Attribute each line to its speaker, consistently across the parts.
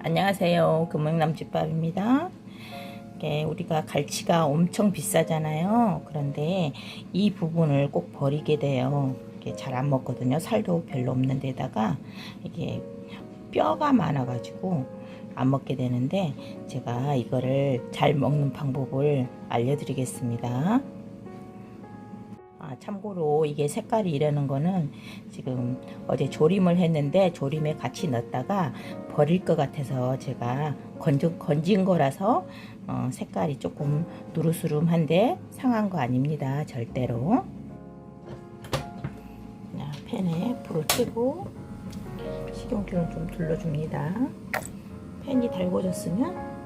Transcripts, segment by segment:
Speaker 1: 안녕하세요. 금명남집밥입니다. 이게 우리가 갈치가 엄청 비싸잖아요. 그런데 이 부분을 꼭 버리게 돼요. 잘 안 먹거든요. 살도 별로 없는 데다가 이게 뼈가 많아 가지고 안 먹게 되는데 제가 이거를 잘 먹는 방법을 알려드리겠습니다. 아, 참고로 이게 색깔이 이러는 거는 지금 어제 조림을 했는데 조림에 같이 넣었다가 버릴 것 같아서 제가 건져, 건진 거라서 어, 색깔이 조금 누르스름한데 상한 거 아닙니다. 절대로. 자, 팬에 불을 켜고 식용유를 좀 둘러줍니다. 팬이 달궈졌으면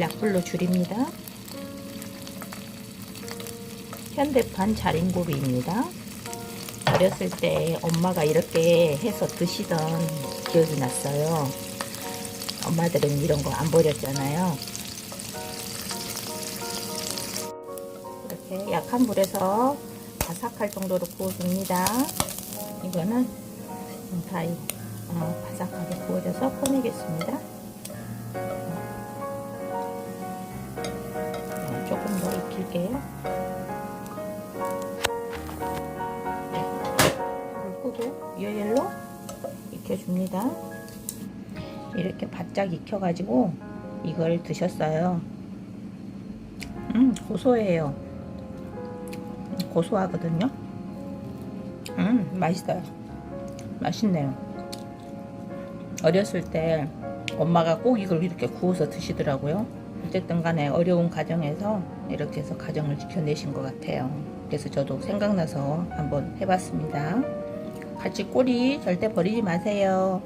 Speaker 1: 약불로 줄입니다. 현대판 자린고비입니다. 어렸을 때 엄마가 이렇게 해서 드시던 기억이 났어요. 엄마들은 이런 거 안 버렸잖아요. 이렇게 약한 불에서 바삭할 정도로 구워줍니다. 이거는 다 어, 바삭하게 구워져서 꺼내겠습니다. 익힐게요. 불을 끄고 위아래로 익혀줍니다. 이렇게 바짝 익혀가지고 이걸 드셨어요. 음, 고소해요. 고소하거든요. 음, 맛있어요. 맛있네요. 어렸을 때 엄마가 꼭 이걸 이렇게 구워서 드시더라고요. 어쨌든 간에 어려운 가정에서 이렇게 해서 가정을 지켜내신 것 같아요. 그래서 저도 생각나서 한번 해봤습니다. 같이 꼬리 절대 버리지 마세요.